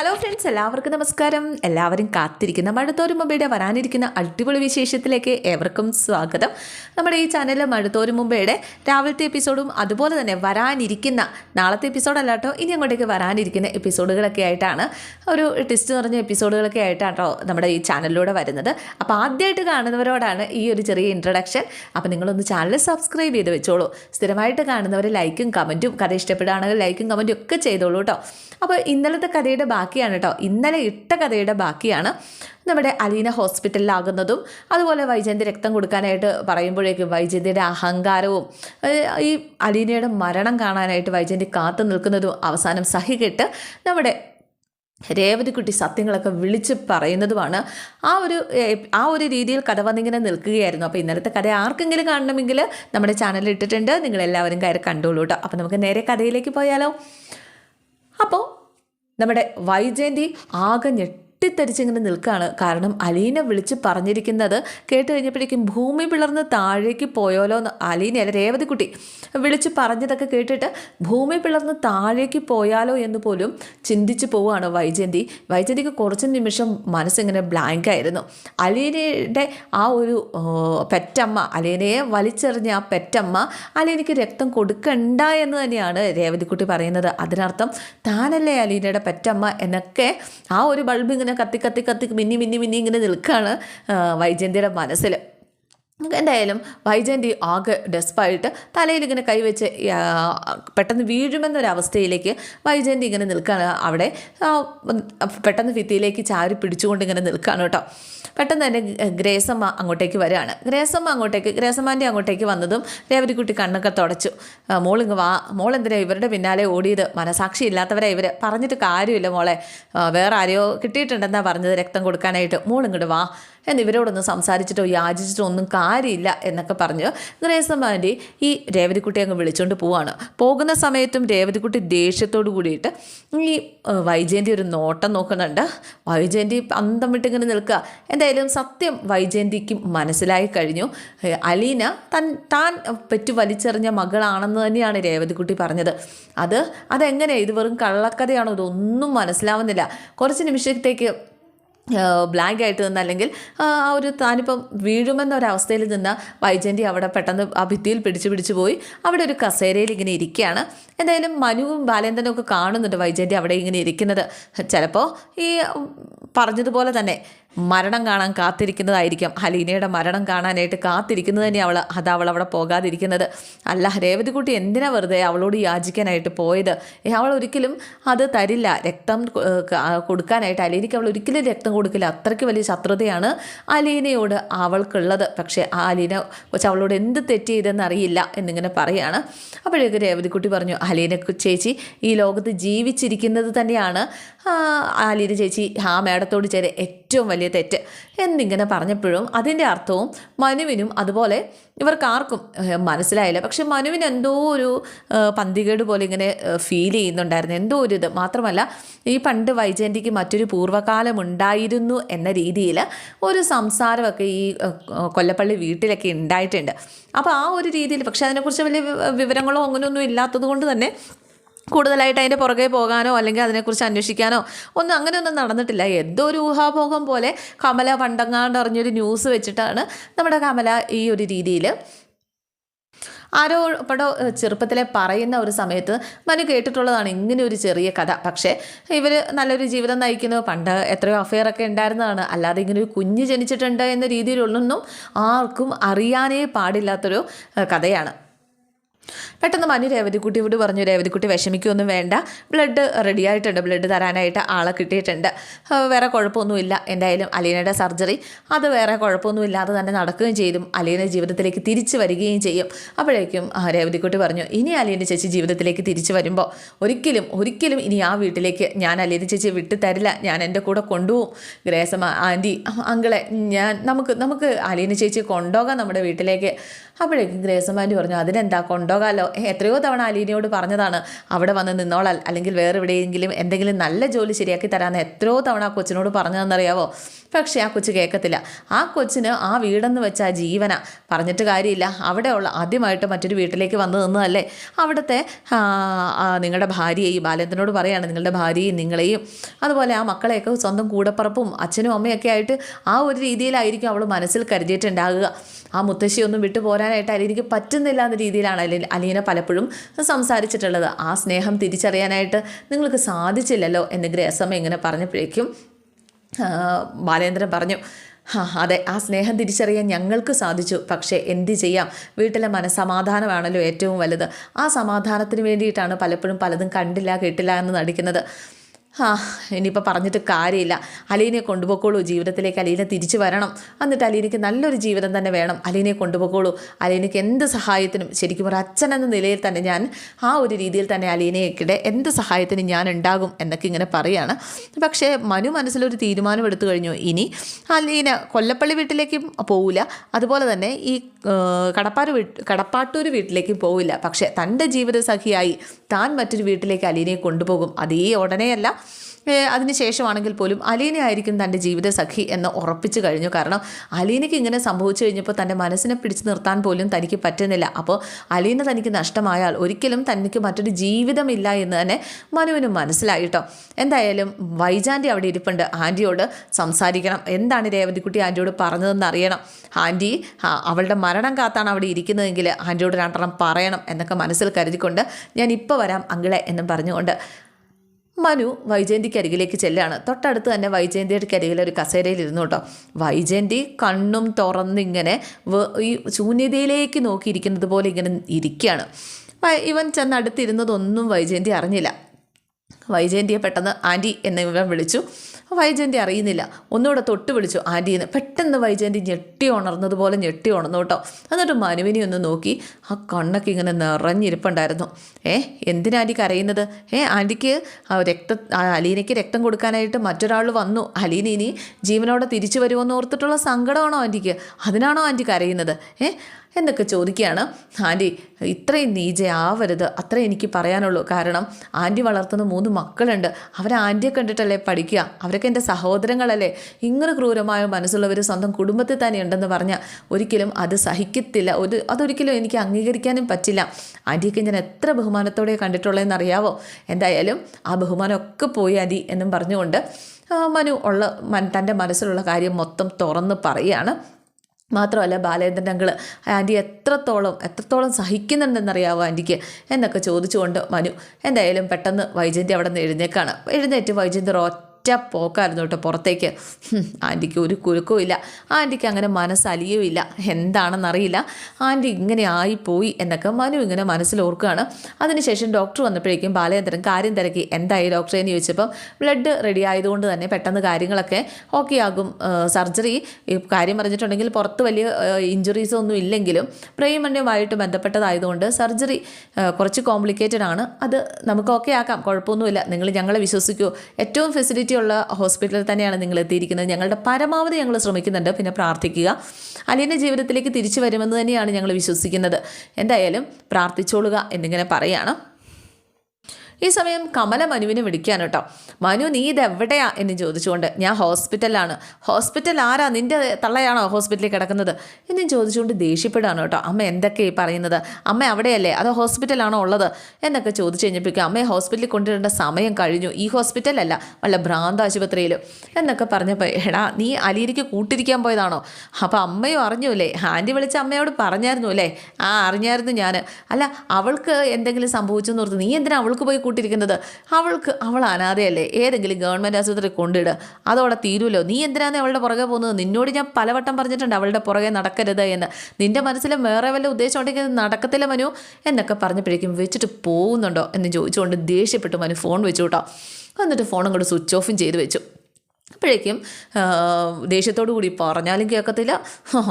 Hello friends എല്ലാവർക്കും നമസ്കാരം. എല്ലാവരും കാത്തിരിക്കുന്ന മഴത്തോരുമുമ്പയുടെ വരാനിരിക്കുന്ന അടിപൊളി വിശേഷത്തിലേക്ക് ഏവർക്കും സ്വാഗതം. നമ്മുടെ ഈ ചാനലിൽ മഴത്തോരുമുമ്പയുടെ രാവിലത്തെ എപ്പിസോഡും അതുപോലെ തന്നെ വരാനിരിക്കുന്ന നാളത്തെ എപ്പിസോഡല്ല കേട്ടോ ഇനി അങ്ങോട്ടേക്ക് വരാനിരിക്കുന്ന എപ്പിസോഡുകളൊക്കെ ആയിട്ടാണ്. ഒരു ടെസ്റ്റ് നിറഞ്ഞ എപ്പിസോഡുകളൊക്കെ ആയിട്ടാണ് കേട്ടോ നമ്മുടെ ഈ ചാനലിലൂടെ വരുന്നത്. അപ്പോൾ ആദ്യമായിട്ട് കാണുന്നവരോടാണ് ഈ ഒരു ചെറിയ ഇൻട്രൊഡക്ഷൻ അപ്പോൾ നിങ്ങളൊന്ന് ചാനൽ സബ്സ്ക്രൈബ് ചെയ്ത് വെച്ചോളൂ. സ്ഥിരമായിട്ട് കാണുന്നവർ ലൈക്കും കമന്റും കഥ ഇഷ്ടപ്പെടുകയാണെങ്കിൽ ലൈക്കും കമന്റും ഒക്കെ ചെയ്തോളൂ കേട്ടോ. അപ്പോൾ ഇന്നലത്തെ കഥയുടെ ബാക്കിയാണ് കേട്ടോ ഇന്നലെ ഇട്ട കഥയുടെ ബാക്കിയാണ് നമ്മുടെ അലീന ഹോസ്പിറ്റലിലാകുന്നതും അതുപോലെ വൈജയന്തി രക്തം കൊടുക്കാനായിട്ട് പറയുമ്പോഴേക്കും വൈജയന്തിയുടെ അഹങ്കാരവും ഈ അലീനയുടെ മരണം കാണാനായിട്ട് വൈജയന്തി കാത്തു നിൽക്കുന്നതും അവസാനം സഹികെട്ട് നമ്മുടെ രേവതിക്കുട്ടി സത്യങ്ങളൊക്കെ വിളിച്ച് പറയുന്നതുമാണ്. ആ ഒരു ആ ഒരു രീതിയിൽ കഥ വന്നിങ്ങനെ നിൽക്കുകയായിരുന്നു. അപ്പോൾ ഇന്നലത്തെ കഥ ആർക്കെങ്കിലും കാണണമെങ്കിൽ നമ്മുടെ ചാനലിൽ ഇട്ടിട്ടുണ്ട്. നിങ്ങളെല്ലാവരും കയറി കണ്ടോളൂ കേട്ടോ അപ്പോൾ നമുക്ക് നേരെ കഥയിലേക്ക് പോയാലോ. അപ്പോൾ നമ്മുടെ വൈജയന്തി ആകെ ഞെട്ടിത്തരിച്ചിങ്ങനെ നിൽക്കുകയാണ് കാരണം അലീന വിളിച്ച് പറഞ്ഞിരിക്കുന്നത് കേട്ട് കഴിഞ്ഞപ്പോഴേക്കും ഭൂമി പിളർന്ന് താഴേക്ക് പോയാലോ എന്ന് അലീന അല്ല രേവതിക്കുട്ടി വിളിച്ച് പറഞ്ഞതൊക്കെ കേട്ടിട്ട് ഭൂമി പിളർന്ന് താഴേക്ക് പോയാലോ എന്ന് പോലും ചിന്തിച്ച് പോവുകയാണ് വൈജയന്തി. വൈജയന്തിക്ക് കുറച്ച് നിമിഷം മനസ്സിങ്ങനെ ബ്ലാങ്ക് ആയിരുന്നു. അലീനയുടെ ആ ഒരു പെറ്റമ്മ അലീനയെ വലിച്ചെറിഞ്ഞ ആ പെറ്റമ്മ അലീനയ്ക്ക് രക്തം കൊടുക്കണ്ട എന്ന് തന്നെയാണ് രേവതിക്കുട്ടി പറയുന്നത്. അതിനർത്ഥം താനല്ലേ അലീനയുടെ പെറ്റമ്മ എന്നൊക്കെ ആ ഒരു ബൾബ് ഇങ്ങനെ കത്തി കത്തി കത്തി മിന്നി മിന്നി മിന്നി ഇങ്ങനെ നിൽക്കുകയാണ് വൈജയന്തിയുടെ മനസ്സിൽ എന്തായാലും വൈജയന്തി ആകെ ഡെസ്പായിട്ട് തലയിൽ ഇങ്ങനെ കൈവച്ച് പെട്ടെന്ന് വീഴുമെന്നൊരവസ്ഥയിലേക്ക് വൈജയന്തി ഇങ്ങനെ നിൽക്കുകയാണ് അവിടെ പെട്ടെന്ന് ഭിത്തിയിലേക്ക് ചാരി പിടിച്ചുകൊണ്ട് ഇങ്ങനെ നിൽക്കുകയാണ് കേട്ടോ. പെട്ടെന്ന് തന്നെ ഗ്രേസമ്മ അങ്ങോട്ടേക്ക് വരികയാണ് ഗ്രേസമ്മ അങ്ങോട്ടേക്ക് ഗ്രേസമ്മാന്റെ അങ്ങോട്ടേക്ക് വന്നതും രേവതിക്കുട്ടി കണ്ണൊക്കെ തുടച്ചു. മോളിങ്ങ് വാ. മോൾ ഇവരുടെ പിന്നാലെ ഓടിയത്? മനസാക്ഷി ഇല്ലാത്തവരെ ഇവർ പറഞ്ഞിട്ട് കാര്യമില്ല മോളെ. വേറെ ആരെയോ കിട്ടിയിട്ടുണ്ടെന്നാണ് പറഞ്ഞത് രക്തം കൊടുക്കാനായിട്ട്. മോളിങ്ങോട്ട് വാ. എന്ന് ഇവരോടൊന്നും സംസാരിച്ചിട്ടോ യാചിച്ചിട്ടോ ഒന്നും കാര്യമില്ല എന്നൊക്കെ പറഞ്ഞ് ഗ്രേസമ്മാന്റെ ഈ രേവതിക്കുട്ടി അങ്ങ് വിളിച്ചുകൊണ്ട് പോവാണ്. പോകുന്ന സമയത്തും രേവതിക്കുട്ടി ദേഷ്യത്തോട് കൂടിയിട്ട് ഈ വൈജയന്തി ഒരു നോട്ടം നോക്കുന്നുണ്ട്. വൈജയന്തി അന്തം വിട്ടിങ്ങനെ നിൽക്കുക. എന്തായാലും സത്യം വൈജയന്തിക്ക് മനസ്സിലായി കഴിഞ്ഞു. അലീന തൻ താൻ പെറ്റു വലിച്ചെറിഞ്ഞ മകളാണെന്ന് തന്നെയാണ് രേവതിക്കുട്ടി പറഞ്ഞത്. അത് അതെങ്ങനെ ഇത് വെറും കള്ളക്കഥയാണോ? ഇതൊന്നും മനസ്സിലാവുന്നില്ല. കുറച്ച് നിമിഷത്തേക്ക് ബ്ലാങ്ക് ആയിട്ട് നിന്ന് അല്ലെങ്കിൽ ആ ഒരു താനിപ്പം വീഴുമെന്നൊരവസ്ഥയിൽ നിന്ന് വൈജയന്തി അവിടെ പെട്ടെന്ന് ആ ഭിത്തിയിൽ പിടിച്ചു പിടിച്ച് പോയി. അവിടെ ഒരു കസേരയിൽ ഇങ്ങനെ ഇരിക്കുകയാണ്. എന്തായാലും മനുവും ബാലേന്ദ്രനും ഒക്കെ കാണുന്നുണ്ട് വൈജയന്തി അവിടെ ഇങ്ങനെ ഇരിക്കുന്നത്. ചിലപ്പോൾ ഈ പറഞ്ഞതുപോലെ തന്നെ മരണം കാണാൻ കാത്തിരിക്കുന്നതായിരിക്കും. ഹലീനയുടെ മരണം കാണാനായിട്ട് കാത്തിരിക്കുന്നത് തന്നെ അവൾ അത് അവൾ അവിടെ പോകാതിരിക്കുന്നത്. അല്ല രേവതിക്കുട്ടി എന്തിനാ വെറുതെ അവളോട് യാചിക്കാനായിട്ട് പോയത്? അവൾ ഒരിക്കലും അത് തരില്ല. രക്തം കൊടുക്കാനായിട്ട് അലീനയ്ക്ക് അവൾ ഒരിക്കലും രക്തം കൊടുക്കില്ല. അത്രയ്ക്ക് വലിയ ശത്രുതയാണ് അലീനയോട് അവൾക്കുള്ളത്. പക്ഷേ ആ അലീന അവളോട് എന്ത് തെറ്റ് ചെയ്തെന്ന് അറിയില്ല എന്നിങ്ങനെ പറയാണ്. അപ്പോഴേക്ക് രേവതിക്കുട്ടി പറഞ്ഞു അലീന ചേച്ചി ഈ ലോകത്ത് ജീവിച്ചിരിക്കുന്നത് തന്നെയാണ്. അലീന ചേച്ചി ആ മേടത്തോട് ചേരെ ഏറ്റവും വലിയ തെറ്റ്. എന്നിങ്ങനെ പറഞ്ഞപ്പോഴും അതിന്റെ അർത്ഥവും മനുവിനും അതുപോലെ ഇവർക്ക് ആർക്കും മനസ്സിലായില്ല. പക്ഷെ മനുവിന് എന്തോ ഒരു പന്തികേട് പോലെ ഇങ്ങനെ ഫീൽ ചെയ്യുന്നുണ്ടായിരുന്നു. എന്തോ ഒരു ഇത്. മാത്രമല്ല ഈ പണ്ട് വൈജയന്തിക്ക് മറ്റൊരു പൂർവകാലം ഉണ്ടായിരുന്നു എന്ന രീതിയിൽ ഒരു സംസാരമൊക്കെ ഈ കൊല്ലപ്പള്ളി വീട്ടിലൊക്കെ ഉണ്ടായിട്ടുണ്ട്. അപ്പോൾ ആ ഒരു രീതിയിൽ പക്ഷെ അതിനെക്കുറിച്ച് വലിയ വിവരങ്ങളോ അങ്ങനെയൊന്നും ഇല്ലാത്തത് കൊണ്ട് തന്നെ കൂടുതലായിട്ട് അതിന്റെ പുറകെ പോകാനോ അല്ലെങ്കിൽ അതിനെക്കുറിച്ച് അന്വേഷിക്കാനോ ഒന്നും അങ്ങനെയൊന്നും നടന്നിട്ടില്ല. എന്തോ ഒരു ഊഹാഭോഗം പോലെ കമല പണ്ടങ്ങാണ്ട് അറിഞ്ഞൊരു ന്യൂസ് വെച്ചിട്ടാണ് നമ്മുടെ കമല ഈ ഒരു രീതിയിൽ ആരോ പടോ ചെറുപ്പത്തിലെ പറയുന്ന ഒരു സമയത്ത് മനു കേട്ടിട്ടുള്ളതാണ് ഇങ്ങനെ ഒരു ചെറിയ കഥ. പക്ഷേ ഇവർ നല്ലൊരു ജീവിതം നയിക്കുന്നു. പണ്ട് എത്രയോ അഫെയറൊക്കെ ഉണ്ടായിരുന്നതാണ്. അല്ലാതെ ഇങ്ങനെ ഒരു കുഞ്ഞ് ജനിച്ചിട്ടുണ്ട് എന്ന രീതിയിലുള്ളൊന്നും ആർക്കും അറിയാനേ പാടില്ലാത്തൊരു കഥയാണ്. പെട്ടെന്ന് മനു രേവതിക്കുട്ടിയോട് പറഞ്ഞു രേവതിക്കുട്ടി വിഷമിക്കൊന്നും വേണ്ട. ബ്ലഡ് റെഡി ആയിട്ടുണ്ട്. ബ്ലഡ് തരാനായിട്ട് ആളെ കിട്ടിയിട്ടുണ്ട്. വേറെ കുഴപ്പമൊന്നുമില്ല. എന്തായാലും അലീനയുടെ സർജറി. അത് വേറെ കുഴപ്പമൊന്നുമില്ലാതെ തന്നെ നടക്കുകയും ചെയ്തു. അലീന ജീവിതത്തിലേക്ക് തിരിച്ചു വരികയും ചെയ്യും. അപ്പോഴേക്കും രേവതിക്കുട്ടി പറഞ്ഞു ഇനി അലീന ചേച്ചി ജീവിതത്തിലേക്ക് തിരിച്ചു വരുമ്പോൾ ഒരിക്കലും ഒരിക്കലും ഇനി ആ വീട്ടിലേക്ക് ഞാൻ അലീന ചേച്ചി വിട്ടു തരില്ല. ഞാൻ എന്റെ കൂടെ കൊണ്ടുപോകും. ഗ്രേസമ്മ ആന്റി അങ്കിളെ ഞാൻ നമുക്ക് നമുക്ക് അലീന ചേച്ചി കൊണ്ടുപോകാം നമ്മുടെ വീട്ടിലേക്ക്. അപ്പോഴേക്കും ഗ്രേസമ്മ പറഞ്ഞു അതിനെന്താ കൊണ്ടുപോകാം കൊണ്ടുപോകാമല്ലോ ഏ, എത്രയോ തവണ അലീനയോട് പറഞ്ഞതാണ് അവിടെ വന്ന് നിന്നോളാൽ അല്ലെങ്കിൽ വേറെ എവിടെയെങ്കിലും എന്തെങ്കിലും നല്ല ജോലി ശരിയാക്കി തരാമെന്ന് എത്രയോ തവണ ആ കൊച്ചിനോട് പറഞ്ഞതെന്നറിയാവോ? പക്ഷേ ആ കൊച്ചു കേൾക്കത്തില്ല. ആ കൊച്ചിന് ആ വീടെന്ന് വെച്ച ആ ജീവന. പറഞ്ഞിട്ട് കാര്യമില്ല. അവിടെയുള്ള ആദ്യമായിട്ട് മറ്റൊരു വീട്ടിലേക്ക് വന്നു നിന്നതല്ലേ? അവിടുത്തെ നിങ്ങളുടെ ഭാര്യയെയും ബാലേന്ദ്രനോട് പറയാണ് നിങ്ങളുടെ ഭാര്യയും നിങ്ങളെയും അതുപോലെ ആ മക്കളെയൊക്കെ സ്വന്തം കൂടപ്പറപ്പും അച്ഛനും അമ്മയൊക്കെ ആയിട്ട് ആ ഒരു രീതിയിലായിരിക്കും അവൾ മനസ്സിൽ കരുതിയിട്ടുണ്ടാകുക. ആ മുത്തശ്ശിയൊന്നും വിട്ടു പോരാനായിട്ട് അതിലെനിക്ക് പറ്റുന്നില്ല എന്ന രീതിയിലാണ് അലീന അലീന പലപ്പോഴും സംസാരിച്ചിട്ടുള്ളത് ആ സ്നേഹം തിരിച്ചറിയാനായിട്ട് നിങ്ങൾക്ക് സാധിച്ചില്ലല്ലോ? എന്ന് ഗ്രേസമ്മ ഇങ്ങനെ പറഞ്ഞപ്പോഴേക്കും ബാലേന്ദ്രൻ പറഞ്ഞു അതെ ആ സ്നേഹം തിരിച്ചറിയാൻ ഞങ്ങൾക്ക് സാധിച്ചു. പക്ഷേ എന്ത് ചെയ്യാം? വീട്ടിലെ മനസമാധാനമാണല്ലോ ഏറ്റവും വലുത്. ആ സമാധാനത്തിന് വേണ്ടിയിട്ടാണ് പലപ്പോഴും പലതും കണ്ടില്ല കേട്ടില്ല എന്ന് നടിക്കുന്നത്. ആ ഇനിയിപ്പോൾ പറഞ്ഞിട്ട് കാര്യമില്ല. അലീനെ കൊണ്ടുപോയിക്കോളൂ ജീവിതത്തിലേക്ക് അലീനെ തിരിച്ചു വരണം. എന്നിട്ട് അലീനയ്ക്ക് നല്ലൊരു ജീവിതം തന്നെ വേണം. അലീനെ കൊണ്ടുപോയിക്കോളൂ. അലീനയ്ക്ക് എന്ത് സഹായത്തിനും ശരിക്കും ഒരു അച്ഛൻ എന്ന നിലയിൽ തന്നെ ഞാൻ ആ ഒരു രീതിയിൽ തന്നെ അലീനയ്ക്കിടെ എന്ത് സഹായത്തിനും ഞാൻ ഉണ്ടാകും എന്നൊക്കെ ഇങ്ങനെ പറയാണ്. പക്ഷേ മനു മനസ്സിലൊരു തീരുമാനം എടുത്തു കഴിഞ്ഞു. ഇനി അലീന കൊല്ലപ്പള്ളി വീട്ടിലേക്കും പോവില്ല അതുപോലെ തന്നെ ഈ കടപ്പാട് വീട്ട് കടപ്പാട്ടൂർ വീട്ടിലേക്ക് പോവില്ല. പക്ഷേ തന്റെ ജീവിതസഖിയായി താൻ മറ്റൊരു വീട്ടിലേക്ക് അലീനയെ കൊണ്ടുപോകും. അതേ ഉടനെയല്ല അതിനുശേഷമാണെങ്കിൽ പോലും അലീന ആയിരിക്കും തന്റെ ജീവിത സഖി എന്ന് ഉറപ്പിച്ചു കഴിഞ്ഞു. കാരണം അലീനയ്ക്ക് ഇങ്ങനെ സംഭവിച്ചു കഴിഞ്ഞപ്പോൾ തന്റെ മനസ്സിനെ പിടിച്ചു നിർത്താൻ പോലും തനിക്ക് പറ്റുന്നില്ല. അപ്പോൾ അലീന തനിക്ക് നഷ്ടമായാൽ ഒരിക്കലും തനിക്ക് മറ്റൊരു ജീവിതമില്ല എന്ന് തന്നെ മനുവിന് മനസ്സിലായിട്ടോ എന്തായാലും വൈജാന്റെ അവിടെ ഇരിപ്പുണ്ട്. ആന്റിയോട് സംസാരിക്കണം. എന്താണ് രേവതിക്കുട്ടി ആന്റിയോട് പറഞ്ഞതെന്ന് അറിയണം. ആന്റി അവളുടെ മരണം കാത്താണ് അവിടെ ഇരിക്കുന്നതെങ്കിൽ ആന്റിയോട് രണ്ടെണ്ണം പറയണം എന്നൊക്കെ മനസ്സിൽ കരുതിക്കൊണ്ട് ഞാൻ ഇപ്പോൾ വരാം അങ്കിളെ എന്നും പറഞ്ഞുകൊണ്ട് മനു വൈജയന്തിക്ക് അരികിലേക്ക് ചെല്ലാണ് തൊട്ടടുത്ത് തന്നെ വൈജയന്തിയുടെ അരികിൽ ഒരു കസേരയിൽ ഇരുന്നു കേട്ടോ. വൈജയന്തി കണ്ണും തുറന്നിങ്ങനെ ഈ ശൂന്യതയിലേക്ക് നോക്കിയിരിക്കുന്നത് പോലെ ഇങ്ങനെ ഇരിക്കുകയാണ്. ഇവൻ ചെന്ന് അടുത്തിരുന്നതൊന്നും വൈജയന്തി അറിഞ്ഞില്ല. വൈജയന്തിയെ പെട്ടെന്ന് ആന്റി എന്ന് ഇവൻ വിളിച്ചു. വൈജയന്തി അറിയുന്നില്ല. ഒന്നുകൂടെ തൊട്ട് വിളിച്ചു ആന്റീന്ന് പെട്ടെന്ന് വൈജയന്തി ഞെട്ടി ഉണർന്നതുപോലെ ഞെട്ടി ഉണർന്നു കേട്ടോ. എന്നിട്ട് മനുവിനെ ഒന്ന് നോക്കി. ആ കണ്ണൊക്കെ ഇങ്ങനെ നിറഞ്ഞിരിപ്പുണ്ടായിരുന്നു. ഏ എന്തിനാ ആന്റി കരയുന്നത്? ഏ ആന്റിക്ക് രക്ത അലീനയ്ക്ക് രക്തം കൊടുക്കാനായിട്ട് മറ്റൊരാൾ വന്നു. അലീന ഇനി ജീവനോടെ തിരിച്ചു വരുമെന്ന് ഓർത്തിട്ടുള്ള സങ്കടമാണോ ആന്റിക്ക് അതിനാണോ ആന്റി കരയുന്നത്? ഏ എന്നൊക്കെ ചോദിക്കുകയാണ്. ആന്റി ഇത്രയും നീചയാവരുത് അത്രേ എനിക്ക് പറയാനുള്ളൂ. കാരണം ആന്റി വളർത്തുന്ന മൂന്ന് മക്കളുണ്ട്. അവരെ ആന്റിയെ കണ്ടിട്ടല്ലേ പഠിക്കുക? അവരൊക്കെ എന്റെ സഹോദരങ്ങളല്ലേ? ഇങ്ങനെ ക്രൂരമായ മനസ്സുള്ളവർ സ്വന്തം കുടുംബത്തിൽ തന്നെ ഉണ്ടെന്ന് പറഞ്ഞാൽ ഒരിക്കലും അത് സഹിക്കത്തില്ല. ഒരു അതൊരിക്കലും എനിക്ക് അംഗീകരിക്കാനും പറ്റില്ല. ആന്റിയൊക്കെ ഞാൻ എത്ര ബഹുമാനത്തോടെ കണ്ടിട്ടുള്ളതെന്ന് അറിയാവോ എന്തായാലും ആ ബഹുമാനമൊക്കെ പോയി ആന്റി എന്നും പറഞ്ഞുകൊണ്ട് മനു ഉള്ള തന്റെ മനസ്സിലുള്ള കാര്യം മൊത്തം തുറന്ന് പറയുകയാണ്. മാത്രമല്ല ബാലേന്ദ്രൻ അങ്കിൾ ആന്റി എത്രത്തോളം എത്രത്തോളം സഹിക്കുന്നുണ്ടെന്നറിയാവോ ആന്റിക്ക് എന്നൊക്കെ ചോദിച്ചുകൊണ്ട് മനു എന്തായാലും പെട്ടെന്ന് വൈജയന്തി അവിടെ നിന്ന് എഴുന്നേക്കാണ്. എഴുന്നേറ്റ് വൈജയന്തി ഒറ്റ പോക്കായിരുന്നു കേട്ടോ പുറത്തേക്ക്. ആന്റിക്ക് ഒരു കുലുക്കവും ഇല്ല. ആന്റിക്ക് അങ്ങനെ മനസ്സലിയുമില്ല എന്താണെന്നറിയില്ല. ആന്റി ഇങ്ങനെ ആയിപ്പോയി എന്നൊക്കെ മനു ഇങ്ങനെ മനസ്സിൽ ഓർക്കുകയാണ്. അതിനുശേഷം ഡോക്ടർ വന്നപ്പോഴേക്കും ബാലചന്ദ്രൻ കാര്യം തിരക്കി. എന്തായി ഡോക്ടറെ എന്ന് ചോദിച്ചപ്പം ബ്ലഡ് റെഡി ആയതുകൊണ്ട് തന്നെ പെട്ടെന്ന് കാര്യങ്ങളൊക്കെ ഓക്കെ ആകും. സർജറി കാര്യം പറഞ്ഞിട്ടുണ്ടെങ്കിൽ പുറത്ത് വലിയ ഇഞ്ചുറീസ് ഒന്നും ഇല്ലെങ്കിലും പ്രേമണ്യമായിട്ട് ബന്ധപ്പെട്ടതായതുകൊണ്ട് സർജറി കുറച്ച് കോംപ്ലിക്കേറ്റഡ് ആണ്. അത് നമുക്ക് ഓക്കെ ആക്കാം. കുഴപ്പമൊന്നുമില്ല. നിങ്ങൾ ഞങ്ങളെ വിശ്വസിക്കൂ. ഏറ്റവും ഫെസിലിറ്റി ഉള്ള ഹോസ്പിറ്റലിൽ തന്നെയാണ് നിങ്ങൾ എത്തിയിരിക്കുന്നത്. ഞങ്ങളുടെ പരമാവധി ഞങ്ങൾ ശ്രമിക്കുന്നുണ്ട്. പിന്നെ പ്രാർത്ഥിക്കുക. അലീന്റെ ജീവിതത്തിലേക്ക് തിരിച്ചു വരുമെന്ന് തന്നെയാണ് ഞങ്ങൾ വിശ്വസിക്കുന്നത്. എന്തായാലും പ്രാർത്ഥിച്ചോളുക എന്നിങ്ങനെ പറയാണ്. ഈ സമയം കമല മനുവിനെ വിളിക്കാൻ കേട്ടോ. മനു നീ ഇതെവിടെയാ? എന്ന് ചോദിച്ചുകൊണ്ട് ഞാൻ ഹോസ്പിറ്റലാണ് ഹോസ്പിറ്റൽ ആരാ? നിന്റെ തള്ളയാണോ ഹോസ്പിറ്റലിൽ കിടക്കുന്നത്? എന്നും ചോദിച്ചുകൊണ്ട് ദേഷ്യപ്പെടുകയാണ് കേട്ടോ. അമ്മ എന്തൊക്കെ ഈ പറയുന്നത്? അമ്മ അവിടെയല്ലേ? അതോ ഹോസ്പിറ്റലാണോ ഉള്ളത്? എന്നൊക്കെ ചോദിച്ചു കഴിഞ്ഞപ്പോഴേക്കും അമ്മയെ ഹോസ്പിറ്റലിൽ കൊണ്ടുവരേണ്ട സമയം കഴിഞ്ഞു. ഈ ഹോസ്പിറ്റലല്ല വല്ല ഭ്രാന്ത് ആശുപത്രിയിൽ എന്നൊക്കെ പറഞ്ഞപ്പോൾ എടാ നീ അലിയിലേക്ക് കൂട്ടിരിക്കാൻ പോയതാണോ? അപ്പോൾ അമ്മയും അറിഞ്ഞൂല്ലേ ആന്റി വിളിച്ച അമ്മയോട് പറഞ്ഞായിരുന്നു അല്ലേ? ആ അറിഞ്ഞായിരുന്നു ഞാൻ അല്ല അവൾക്ക് എന്തെങ്കിലും സംഭവിച്ചു എന്ന് ഓർത്ത് നീ എന്തിനാ അവൾക്ക് പോയി കൂട്ടിയിരിക്കുന്നത്. അവൾക്ക് അവൾ അനാഥയല്ലേ? ഏതെങ്കിലും ഗവൺമെന്റ് ആശുപത്രി കൊണ്ടിടുക അതോടെ തീരുമല്ലോ നീ എന്തിനാണ് അവളുടെ പുറകെ പോകുന്നത്? നിന്നോട് ഞാൻ പലവട്ടം പറഞ്ഞിട്ടുണ്ട് അവളുടെ പുറകെ നടക്കരുത് എന്ന്. നിന്റെ മനസ്സിൽ വേറെ വല്ല ഉദ്ദേശം ഉണ്ടെങ്കിൽ നടക്കത്തില്ല മനു എന്നൊക്കെ പറഞ്ഞപ്പോഴേക്കും വെച്ചിട്ട് പോകുന്നുണ്ടോ എന്ന് ചോദിച്ചുകൊണ്ട് ദേഷ്യപ്പെട്ട് മനു ഫോൺ വെച്ചു കേട്ടോ എന്നിട്ട് ഫോൺ അങ്ങോട്ട് സ്വിച്ച് ഓഫും ചെയ്ത് വെച്ചു. അപ്പോഴേക്കും ദേഷ്യത്തോടു കൂടി പറഞ്ഞാലും കേൾക്കത്തില്ല.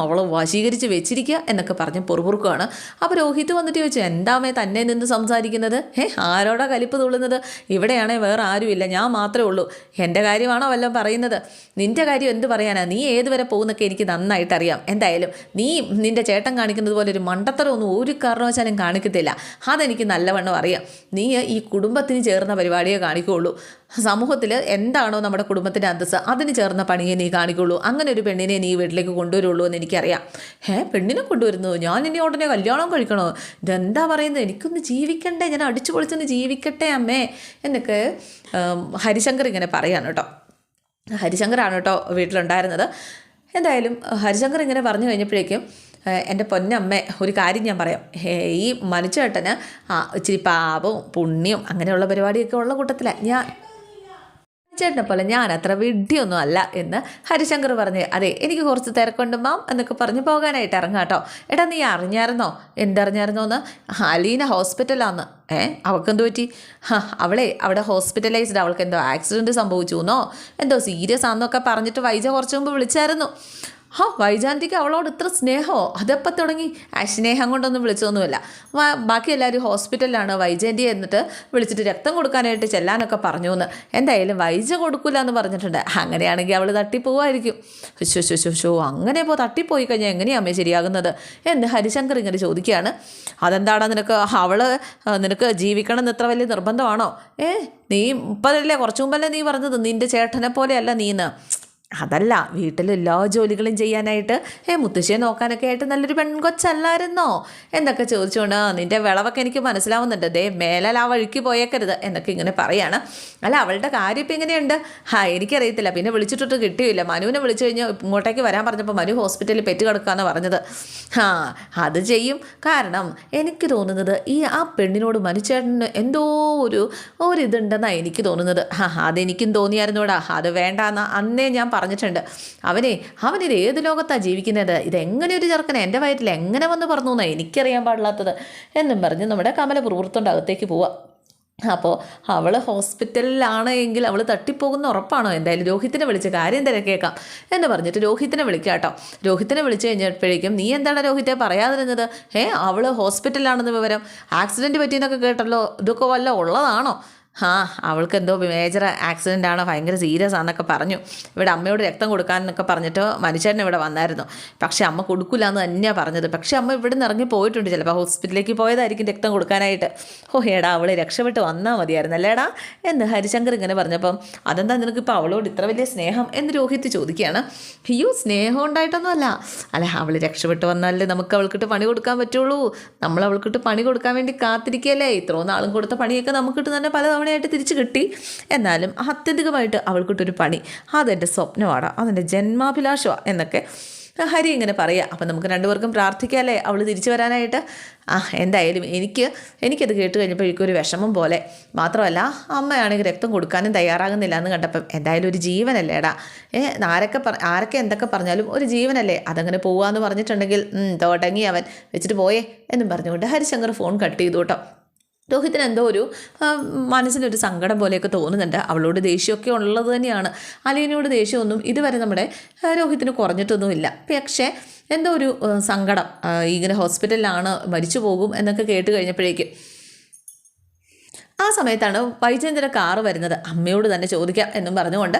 അവളെ വശീകരിച്ച് വെച്ചിരിക്കുക എന്നൊക്കെ പറഞ്ഞ് പൊറുപുറുക്കുകയാണ് അപ്പോൾ രോഹിത് വന്നിട്ട് ചോദിച്ചു എന്താമേ തന്നെ നിന്ന് സംസാരിക്കുന്നത്? ഏ ആരോടാ കലിപ്പ് തുള്ളുന്നത്? ഇവിടെയാണേ വേറെ ആരുമില്ല ഞാൻ മാത്രമേ ഉള്ളൂ. എന്റെ കാര്യമാണോ വല്ലതും പറയുന്നത്? നിന്റെ കാര്യം എന്ത് പറയാനാ? നീ ഏതുവരെ പോകുന്നൊക്കെ എനിക്ക് നന്നായിട്ട് അറിയാം എന്തായാലും നീ നിന്റെ ചേട്ടൻ കാണിക്കുന്നത് പോലെ ഒരു മണ്ടത്തരമൊന്നും ഒരു കാരണവശാലും കാണിക്കത്തില്ല. അതെനിക്ക് നല്ലവണ്ണം അറിയാം. നീ ഈ കുടുംബത്തിന് ചേർന്ന പരിപാടിയെ കാണിക്കുകയുള്ളൂ. സമൂഹത്തിൽ എന്താണോ നമ്മുടെ കുടുംബത്തിന്റെ അന്തസ്സ് അതിന് ചേർന്ന പണിയെ നീ കാണിക്കുള്ളൂ. അങ്ങനെ ഒരു പെണ്ണിനെ നീ വീട്ടിലേക്ക് കൊണ്ടുവരുള്ളൂ എന്ന് എനിക്കറിയാം. ഏ പെണ്ണിനെ കൊണ്ടുവരുന്നു? ഞാൻ ഇനി ഉടനെ കല്യാണം കഴിക്കണോ? ഇതെന്താ പറയുന്നത് എനിക്കൊന്ന് ജീവിക്കണ്ടേ? ഞാൻ അടിച്ചു പൊളിച്ചൊന്ന് ജീവിക്കട്ടെ അമ്മേ? എന്നൊക്കെ ഹരിശങ്കർ ഇങ്ങനെ പറയാണ് കേട്ടോ. ഹരിശങ്കറാണ് കേട്ടോ വീട്ടിലുണ്ടായിരുന്നത്. എന്തായാലും ഹരിശങ്കർ ഇങ്ങനെ പറഞ്ഞു കഴിഞ്ഞപ്പോഴേക്കും എന്റെ പൊന്നമ്മ ഒരു കാര്യം ഞാൻ പറയാം. ഈ മനുച്ചേട്ടന് ഇച്ചിരി പാപവും പുണ്യവും അങ്ങനെയുള്ള പരിപാടിയൊക്കെ ഉള്ള കൂട്ടത്തിലാണ് ഞാൻ ചേട്ടനെ പോലെ ഞാൻ അത്ര വിഡ്ഢിയൊന്നും അല്ല എന്ന് ഹരിശങ്കർ പറഞ്ഞ് അതെ എനിക്ക് കുറച്ച് തിരക്കുണ്ട് മാം എന്നൊക്കെ പറഞ്ഞ് പോകാനായിട്ട് ഇറങ്ങാം കേട്ടോ എടാ നീ അറിഞ്ഞായിരുന്നോ? എന്തറിഞ്ഞായിരുന്നോ എന്ന്? അലീന ഹോസ്പിറ്റലാന്ന്. ഏ അവൾക്കെന്ത് പറ്റി? അവളെ അവിടെ ഹോസ്പിറ്റലൈസ്ഡ് അവൾക്ക് എന്തോ ആക്സിഡന്റ് സംഭവിച്ചു എന്നോ? എന്തോ സീരിയസ് ആണെന്നൊക്കെ പറഞ്ഞിട്ട് വൈജ കുറച്ച് മുമ്പ് വിളിച്ചായിരുന്നു. ഹാ വൈജാന്തിക്ക് അവളോട് ഇത്ര സ്നേഹമോ അതെപ്പം തുടങ്ങി? ആ സ്നേഹം കൊണ്ടൊന്നും വിളിച്ചതൊന്നുമില്ല ബാക്കി എല്ലാവരും ഹോസ്പിറ്റലിലാണ്. വൈജയന്തി എന്നിട്ട് വിളിച്ചിട്ട് രക്തം കൊടുക്കാനായിട്ട് ചെല്ലാനൊക്കെ പറഞ്ഞു എന്ന് എന്തായാലും വൈജ കൊടുക്കില്ല എന്ന് പറഞ്ഞിട്ടുണ്ട്. അങ്ങനെയാണെങ്കിൽ അവൾ തട്ടിപ്പോവായിരിക്കും. ശോ ശോ ശോ ഷോ അങ്ങനെ ഇപ്പോൾ തട്ടിപ്പോയി കഴിഞ്ഞാൽ എങ്ങനെയാണ് അമ്മേ ശരിയാകുന്നത്? എന്ന് ഹരിശങ്കർ ഇങ്ങനെ ചോദിക്കുകയാണ്. അതെന്താണോ നിനക്ക്? അവൾ നിനക്ക് ജീവിക്കണം എന്ന് ഇത്ര വലിയ നിർബന്ധമാണോ? ഏ നീ ഇപ്പതല്ലേ കുറച്ചു മുമ്പല്ലേ നീ പറഞ്ഞത്? നിന്റെ ചേട്ടനെ പോലെയല്ല നീന്ന്. അതല്ല വീട്ടിൽ എല്ലാ ജോലികളും ചെയ്യാനായിട്ട് ഏ മുത്തശ്ശിയെ നോക്കാനൊക്കെ ആയിട്ട് നല്ലൊരു പെൺകൊച്ചല്ലായിരുന്നോ? എന്നൊക്കെ ചോദിച്ചുകൊണ്ട് നിന്റെ വിളവൊക്കെ എനിക്ക് മനസ്സിലാവുന്നുണ്ട്. ദേ മേലാൽ ആ വഴിക്ക് പോയേക്കരുത് എന്നൊക്കെ ഇങ്ങനെ പറയാണ്. അല്ല അവളുടെ കാര്യം ഇപ്പം എങ്ങനെയുണ്ട്? ആ എനിക്കറിയത്തില്ല. പിന്നെ വിളിച്ചിട്ടിട്ട് കിട്ടിയില്ല. മനുവിനെ വിളിച്ചു കഴിഞ്ഞാൽ ഇങ്ങോട്ടേക്ക് വരാൻ പറഞ്ഞപ്പോൾ മനു ഹോസ്പിറ്റലിൽ പെറ്റ് കിടക്കുകയെന്ന് പറഞ്ഞത്. ആ അത് ചെയ്യും. കാരണം എനിക്ക് തോന്നുന്നത് ഈ ആ പെണ്ണിനോട് മനുച്ചേട്ടന് എന്തോ ഒരു ഒരിതുണ്ടെന്നാണ് എനിക്ക് തോന്നുന്നത്. ആ അതെനിക്കും തോന്നിയായിരുന്നോടാ. അത് വേണ്ടാന്ന് അന്നേ ഞാൻ പറഞ്ഞിട്ടുണ്ട്. അവനെ അവനിത് ഏത് ലോകത്താണ് ജീവിക്കുന്നത്? ഇതെങ്ങനെ ഒരു ചെറുക്കനെ എന്റെ വയറ്റിൽ എങ്ങനെ വന്ന് പറഞ്ഞു എന്നാണ് എനിക്കറിയാൻ പാടില്ലാത്തത് എന്നും പറഞ്ഞ് നമ്മുടെ കമല പുറത്തുണ്ട് അകത്തേക്ക് പോവാം. അപ്പോൾ അവൾ ഹോസ്പിറ്റലിലാണ് എങ്കിൽ അവൾ തട്ടിപ്പോകുന്ന ഉറപ്പാണോ? എന്തായാലും രോഹിത്തിനെ വിളിച്ച് കാര്യം തിരക്കേക്കാം എന്ന് പറഞ്ഞിട്ട് രോഹിത്തിനെ വിളിക്കാം കേട്ടോ രോഹിത്തിനെ വിളിച്ച് കഴിഞ്ഞപ്പോഴേക്കും നീ എന്താണ് രോഹിത്തെ പറയാതിരുന്നത്? ഏ അവൾ ഹോസ്പിറ്റലിലാണെന്ന് വിവരം? ആക്സിഡന്റ് പറ്റിയെന്നൊക്കെ കേട്ടല്ലോ? ഇതൊക്കെ വല്ല ഉള്ളതാണോ? ആ അവൾക്ക് എന്തോ മേജർ ആക്സിഡന്റ് ആണ് ഭയങ്കര സീരിയസ് ആണെന്നൊക്കെ പറഞ്ഞു. ഇവിടെ അമ്മയോട് രക്തം കൊടുക്കാനെന്നൊക്കെ പറഞ്ഞിട്ട് മനുഷ്യൻ ഇവിടെ വന്നായിരുന്നു. പക്ഷേ അമ്മ കൊടുക്കില്ല എന്ന് തന്നെയാണ് പറഞ്ഞത്. പക്ഷേ അമ്മ ഇവിടെ നിന്ന് ഇറങ്ങി പോയിട്ടുണ്ട്. ചിലപ്പോൾ ഹോസ്പിറ്റലിലേക്ക് പോയതായിരിക്കും രക്തം കൊടുക്കാനായിട്ട്. ഓ ഏടാ അവളെ രക്ഷപ്പെട്ട് വന്നാൽ മതിയായിരുന്നു അല്ലേടാ എന്ന് ഹരിശങ്കർ ഇങ്ങനെ പറഞ്ഞപ്പം അതെന്താ നിനക്ക് നിനക്കിപ്പോൾ അവളോട് ഇത്ര വലിയ സ്നേഹം? എന്ന് രോഹിത് ചോദിക്കുകയാണ്. അയ്യോ സ്നേഹം ഉണ്ടായിട്ടൊന്നും അല്ല അല്ല അവൾ രക്ഷപ്പെട്ട് വന്നാലേ നമുക്ക് അവൾക്കിട്ട് പണി കൊടുക്കാൻ പറ്റുള്ളൂ. നമ്മൾ അവൾക്കിട്ട് പണി കൊടുക്കാൻ വേണ്ടി കാത്തിരിക്കുകയല്ലേ ഇത്രയും നാളും കൊടുത്ത പണിയൊക്കെ നമുക്കിട്ട് തന്നെ പല തവണയായിട്ട് തിരിച്ച് കിട്ടി. എന്നാലും ആത്യന്തികമായിട്ട് അവൾക്കിട്ടൊരു പണി. അതെന്റെ സ്വപ്നമാണ്. അതെന്റെ ജന്മാഭിലാഷമാണ് എന്നൊക്കെ ഹരി ഇങ്ങനെ പറയുക അപ്പം നമുക്ക് രണ്ടുപേർക്കും പ്രാർത്ഥിക്കാമല്ലേ അവൾ തിരിച്ചു വരാനായിട്ട്. ആ എന്തായാലും എനിക്ക് എനിക്കത് കേട്ട് കഴിഞ്ഞപ്പോഴേക്കും ഒരു വിഷമം പോലെ. മാത്രമല്ല അമ്മയാണെങ്കിൽ രക്തം കൊടുക്കാനും തയ്യാറാകുന്നില്ല എന്ന് കണ്ടപ്പം എന്തായാലും ഒരു ജീവനല്ലേടാ. ഏ ആരൊക്കെ പറ ആരൊക്കെ എന്തൊക്കെ പറഞ്ഞാലും ഒരു ജീവനല്ലേ. അതങ്ങനെ പോവാന്ന് പറഞ്ഞിട്ടുണ്ടെങ്കിൽ തുടങ്ങി അവൻ. വെച്ചിട്ട് പോയേ എന്നും പറഞ്ഞുകൊണ്ട് ഹരിശങ്കർ ഫോൺ കട്ട് ചെയ്തു കേട്ടോ. രോഹിത്തിന് എന്തോ ഒരു മനസ്സിനൊരു സങ്കടം പോലെയൊക്കെ തോന്നുന്നുണ്ട്. അവളോട് ദേഷ്യമൊക്കെ ഉള്ളത് തന്നെയാണ്. അലീനയോട് ദേഷ്യമൊന്നും ഇതുവരെ നമ്മുടെ രോഹിത്തിന് കുറഞ്ഞിട്ടൊന്നുമില്ല. പക്ഷേ എന്തോ ഒരു സങ്കടം ഇങ്ങനെ ഹോസ്പിറ്റലിലാണ് മരിച്ചു പോകും എന്നൊക്കെ കേട്ട് കഴിഞ്ഞപ്പോഴേക്കും ആ സമയത്താണ് വൈജയന്തിന്റെ കാറ് വരുന്നത്. അമ്മയോട് തന്നെ ചോദിക്കാം എന്നും പറഞ്ഞുകൊണ്ട്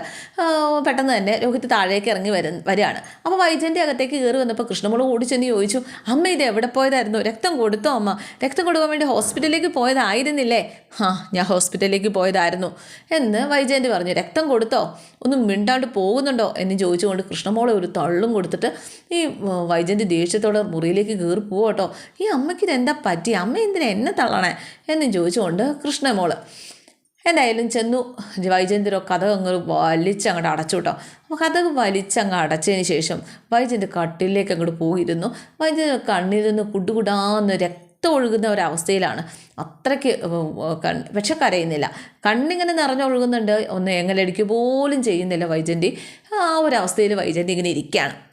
പെട്ടെന്ന് തന്നെ രോഹിത് താഴേക്ക് ഇറങ്ങി വരു വരികയാണ്. അപ്പോൾ വൈജയന്റെ അകത്തേക്ക് കയറി വന്നപ്പോൾ കൃഷ്ണമോൾ ഓടി ചെന്ന് ചോദിച്ചു അമ്മ ഇത് എവിടെ പോയതായിരുന്നു? രക്തം കൊടുത്തോ അമ്മ? രക്തം കൊടുക്കാൻ വേണ്ടി ഹോസ്പിറ്റലിലേക്ക് പോയതായിരുന്നില്ലേ? ആ ഞാൻ ഹോസ്പിറ്റലിലേക്ക് പോയതായിരുന്നു. എന്ന് വൈജയന്തി പറഞ്ഞു രക്തം കൊടുത്തോ? ഒന്നും മിണ്ടാണ്ട് പോകുന്നുണ്ടോ? എന്ന് ചോദിച്ചുകൊണ്ട് കൃഷ്ണമോളെ ഒരു തള്ളും കൊടുത്തിട്ട് ഈ വൈജന്റെ വൈജയന്തി ദേഷ്യത്തോടെ മുറിയിലേക്ക് കയറി പോവട്ടോ ഈ അമ്മയ്ക്ക് ഇതെന്താ പറ്റി? അമ്മ എന്തിനാ എന്നെ തള്ളണേ? എന്നും ചോദിച്ചുകൊണ്ട് കൃഷ്ണമോൾ എന്തായാലും ചെന്നു. വൈജയന്തിരോ കഥ അങ്ങ് വലിച്ചങ്ങോട്ട് അടച്ചു കേട്ടോ അപ്പോൾ കഥ വലിച്ചങ്ങ് അടച്ചതിന് ശേഷം വൈജയന്തി കട്ടിലേക്ക് അങ്ങോട്ട് പോയിരുന്നു. കണ്ണിൽ നിന്ന് കുടുകുടാന്ന് രക്തം ഒഴുകുന്ന ഒരവസ്ഥയിലാണ് അത്രയ്ക്ക് പക്ഷെ കരയുന്നില്ല. കണ്ണിങ്ങനെ നിറഞ്ഞൊഴുകുന്നുണ്ട്. ഒന്ന് എങ്ങലടിക്കുക പോലും ചെയ്യുന്നില്ല വൈജയന്തി. ആ ഒരു വൈജയന്തി ഇങ്ങനെ ഇരിക്കുകയാണ്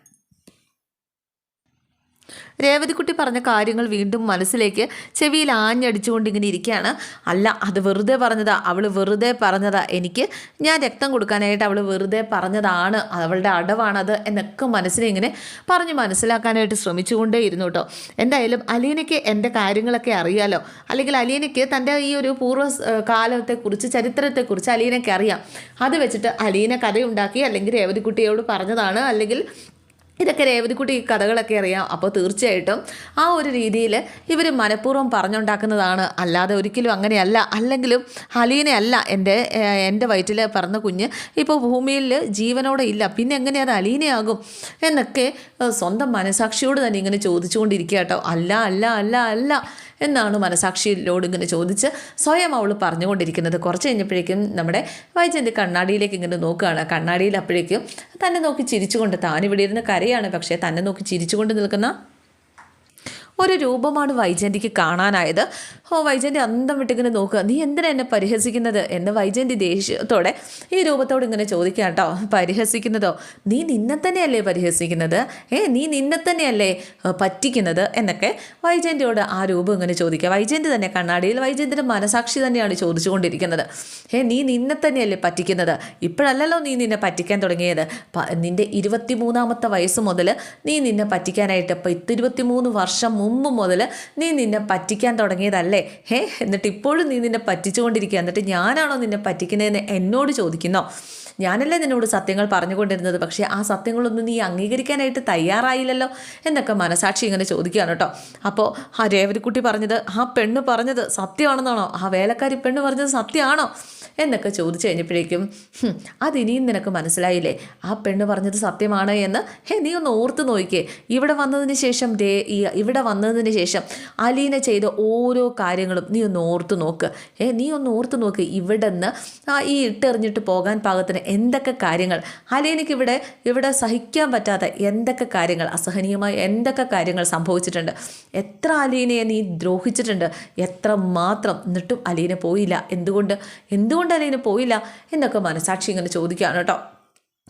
രേവതിക്കുട്ടി പറഞ്ഞ കാര്യങ്ങൾ വീണ്ടും മനസ്സിലേക്ക് ചെവിയിൽ ആഞ്ഞടിച്ചുകൊണ്ട് ഇങ്ങനെ ഇരിക്കുകയാണ്. അല്ല അത് വെറുതെ പറഞ്ഞതാ. അവൾ വെറുതെ പറഞ്ഞതാ. എനിക്ക് ഞാൻ രക്തം കൊടുക്കാനായിട്ട് അവൾ വെറുതെ പറഞ്ഞതാണ്. അവളുടെ അടവാണത് എന്നൊക്കെ മനസ്സിലിങ്ങനെ പറഞ്ഞ് മനസ്സിലാക്കാനായിട്ട് ശ്രമിച്ചുകൊണ്ടേ ഇരുന്നു കേട്ടോ. എന്തായാലും അലീനയ്ക്ക് എന്റെ കാര്യങ്ങളൊക്കെ അറിയാലോ. അല്ലെങ്കിൽ അലീനയ്ക്ക് തന്റെ ഈ ഒരു പൂർവ കാലത്തെക്കുറിച്ച് ചരിത്രത്തെക്കുറിച്ച് അലീനയ്ക്ക് അറിയാം. അത് വെച്ചിട്ട് അലീന കഥയുണ്ടാക്കി അല്ലെങ്കിൽ രേവതിക്കുട്ടിയോട് പറഞ്ഞതാണ്. അല്ലെങ്കിൽ ഇതൊക്കെ രേവതിക്കുട്ടി ഈ കഥകളൊക്കെ അറിയാം. അപ്പോൾ തീർച്ചയായിട്ടും ആ ഒരു രീതിയിൽ ഇവർ മനഃപൂർവം പറഞ്ഞുണ്ടാക്കുന്നതാണ്. അല്ലാതെ ഒരിക്കലും അങ്ങനെയല്ല. അല്ലെങ്കിലും ഹലീനെ അല്ല എന്റെ എന്റെ വയറ്റിൽ പറഞ്ഞ കുഞ്ഞ് ഇപ്പോൾ ഭൂമിയിൽ ജീവനോടെ ഇല്ല. പിന്നെ എങ്ങനെ അത് അലീനയാകും എന്നൊക്കെ സ്വന്തം മനസാക്ഷിയോട് തന്നെ ഇങ്ങനെ ചോദിച്ചുകൊണ്ടിരിക്കുക കേട്ടോ. അല്ല അല്ല അല്ല അല്ല. എന്നാണ് മനസാക്ഷിയിലോട് ഇങ്ങനെ ചോദിച്ച് സ്വയം അവൾ പറഞ്ഞുകൊണ്ടിരിക്കുന്നത്. കുറച്ച് കഴിഞ്ഞപ്പോഴേക്കും നമ്മുടെ വൈജയന്തി കണ്ണാടിയിലേക്ക് ഇങ്ങനെ നോക്കുകയാണ്. കണ്ണാടിയിൽ അപ്പോഴേക്കും തന്നെ നോക്കി ചിരിച്ചുകൊണ്ട് താൻ ഇവിടെ ഇരുന്ന് കരയാണ്. പക്ഷേ തന്നെ നോക്കി ചിരിച്ചുകൊണ്ട് നിൽക്കുന്ന ഒരു രൂപമാണ് വൈജയന്തിക്ക് കാണാനായത്. ഓ വൈജയന്തി അന്തം വിട്ടിങ്ങനെ നോക്കുക. നീ എന്തിനാ എന്നെ പരിഹസിക്കുന്നത്? എന്ന് വൈജയന്തി ദേഷ്യത്തോടെ ഈ രൂപത്തോട് ഇങ്ങനെ ചോദിക്കുക കേട്ടോ പരിഹസിക്കുന്നതോ? നീ നിന്നെ തന്നെയല്ലേ പരിഹസിക്കുന്നത്? ഏ നീ നിന്നെ തന്നെയല്ലേ പറ്റിക്കുന്നത്? എന്നൊക്കെ വൈജയന്തിയോട് ആ രൂപം ഇങ്ങനെ ചോദിക്കുക. വൈജയന്തി തന്നെ കണ്ണാടിയിൽ വൈജയന്തിന്റെ മനസാക്ഷി തന്നെയാണ് ചോദിച്ചുകൊണ്ടിരിക്കുന്നത്. ഏ നീ നിന്നെ തന്നെയല്ലേ പറ്റിക്കുന്നത്? ഇപ്പോഴല്ലല്ലോ നീ നിന്നെ പറ്റിക്കാൻ തുടങ്ങിയത്. നിന്റെ ഇരുപത്തി ഇരുപത്തിമൂന്നാമത്തെ വയസ്സ് മുതൽ നീ നിന്നെ പറ്റിക്കാനായിട്ട് ഇപ്പം ഇരുപത്തിമൂന്ന് വർഷം മുമ്പ് മുതൽ നീ നിന്നെ പറ്റിക്കാൻ തുടങ്ങിയതല്ലേ ഹേ എന്നിട്ട് ഇപ്പോഴും നീ നിന്നെ പറ്റിച്ചുകൊണ്ടിരിക്കുക എന്നിട്ട് ഞാനാണോ നിന്നെ പറ്റിക്കുന്നതെന്ന് എന്നോട് ചോദിക്കുന്നോ? ഞാനല്ലേ നിന്നോട് സത്യങ്ങൾ പറഞ്ഞുകൊണ്ടിരുന്നത്? പക്ഷേ ആ സത്യങ്ങളൊന്നും നീ അംഗീകരിക്കാനായിട്ട് തയ്യാറായില്ലല്ലോ എന്നൊക്കെ മനസാക്ഷി ഇങ്ങനെ ചോദിക്കുകയാണ് കേട്ടോ. അപ്പോൾ ആ രേവതിക്കുട്ടി പറഞ്ഞത് ആ പെണ്ണ് പറഞ്ഞത് സത്യമാണെന്നാണോ? ആ വേലക്കാരി പെണ്ണ് പറഞ്ഞത് സത്യമാണോ? എന്നൊക്കെ ചോദിച്ചു കഴിഞ്ഞപ്പോഴേക്കും അത് അതിനിയും നിനക്ക് മനസ്സിലായില്ലേ? ആ പെണ്ണ് പറഞ്ഞത് സത്യമാണ് എന്ന്? ഹേ നീ ഒന്ന് ഓർത്ത് നോക്കിക്കേ. ഇവിടെ വന്നതിന് ശേഷം രേ ഇവിടെ വന്നതിന് ശേഷം അലീന ചെയ്ത ഓരോ കാര്യങ്ങളും നീ ഒന്ന് ഓർത്ത് നോക്ക്. ഏ നീ ഒന്ന് ഓർത്ത് നോക്ക് ഇവിടെ നിന്ന് ഈ ഇട്ടെറിഞ്ഞിട്ട് പോകാൻ പാകത്തിന് എന്തൊക്കെ കാര്യങ്ങൾ? അലീനയ്ക്ക് ഇവിടെ ഇവിടെ സഹിക്കാൻ പറ്റാത്ത എന്തൊക്കെ കാര്യങ്ങൾ? അസഹനീയമായ എന്തൊക്കെ കാര്യങ്ങൾ സംഭവിച്ചിട്ടുണ്ട്? എത്ര അലീനയെ നീ ദ്രോഹിച്ചിട്ടുണ്ട്? എത്ര മാത്രം എന്നിട്ടും അലീന പോയില്ല? എന്തുകൊണ്ട്? എന്തുകൊണ്ട് അലീന പോയില്ല? എന്നൊക്കെ മനസാക്ഷി ഇങ്ങനെ ചോദിക്കുകയാണ് കേട്ടോ.